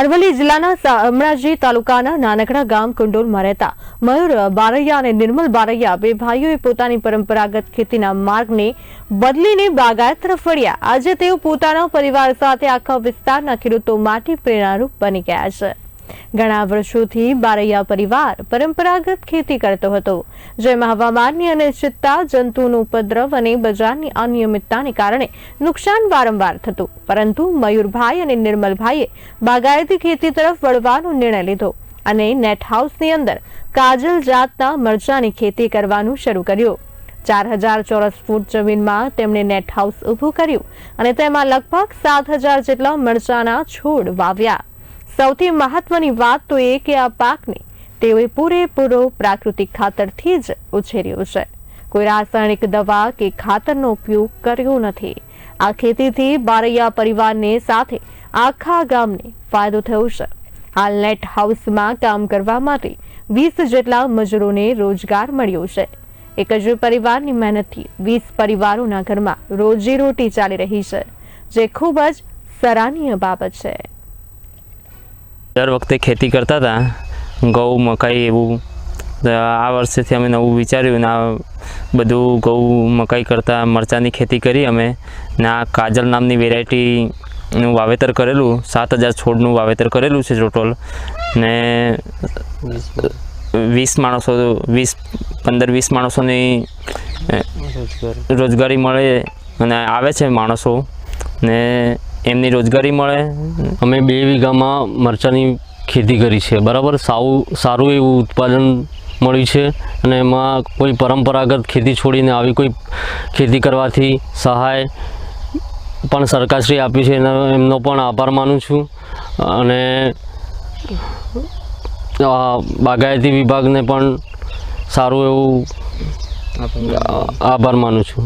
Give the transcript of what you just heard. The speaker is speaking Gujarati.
અરવલ્લી જિલ્લાના શામળાજી તાલુકાના નાનકડા ગામ કુંડોલમાં રહેતા મયુર બારૈયા અને નિર્મલ બારૈયા બે ભાઈઓએ પોતાની પરંપરાગત ખેતીના માર્ગને બદલીને બાગાયત તરફ વળ્યા. આજે તેઓ પોતાના પરિવાર સાથે આખા વિસ્તારના ખેડૂતો માટે પ્રેરણારૂપ બની ગયા છે. ઘણા વર્ષોથી બારૈયા પરિવાર પરંપરાગત ખેતી કરતો હતો, જેમાં હવામાનની અનિશ્ચિતતા જંતુનો ઉપદ્રવ અને બજારની અનિયમિતતાને કારણે નુકસાન વારંવાર થતું. પરંતુ મયુરભાઈ અને નિર્મલભાઈએ બાગાયતી ખેતી તરફ વળવાનો નિર્ણય લીધો અને નેટ હાઉસની અંદર કાજલ જાતના મરચાની ખેતી કરવાનું શરૂ કર્યું. ચાર હજાર ચોરસ ફૂટ જમીનમાં તેમણે નેટ હાઉસ ઊભું કર્યું અને તેમાં લગભગ સાત હજાર જેટલા મરચાના છોડ વાવ્યા. સૌથી મહત્વની વાત તો એ કે આ પાકને તેઓએ પૂરેપૂરો પ્રાકૃતિક ખાતરથી જ ઉછેર્યો છે. કોઈ રાસાયણિક દવા કે ખાતરનો ઉપયોગ કર્યો નથી. આ ખેતીથી બારૈયા પરિવારને સાથે આખા ગામને ફાયદો થયો છે. હાલ નેટ હાઉસમાં કામ કરવા માટે વીસ જેટલા મજૂરોને રોજગાર મળ્યો છે. એક જ પરિવારની મહેનતથી વીસ પરિવારોના ઘરમાં રોજીરોટી ચાલી રહી છે, જે ખૂબ જ સરાહનીય બાબત છે. દર વખતે ખેતી કરતા હતા. ઘઉં, મકાઈ એવું આ વર્ષેથી અમે નવું વિચાર્યું ને આ બધું ઘઉં, મકાઈ કરતાં મરચાંની ખેતી કરી અમે ને આ કાજલ નામની વેરાયટીનું વાવેતર કરેલું. સાત હજાર છોડનું વાવેતર કરેલું છે ટોટલ. ને વીસ માણસો, વીસ, પંદર, વીસ માણસોની રોજગારી મળે અને આવે છે માણસો. ને એમની રોજગારી મળે. અમે બે વીઘામાં મરચાંની ખેતી કરી છે. બરાબર? સાવું સારું એવું ઉત્પાદન મળ્યું છે અને એમાં કોઈ પરંપરાગત ખેતી છોડીને આવી કોઈ ખેતી કરવાથી સહાય પણ સરકારશ્રી આપી છે. એનો એમનો પણ આભાર માનું છું. અને બાગાયતી વિભાગને પણ સારું એવું આભાર માનું છું.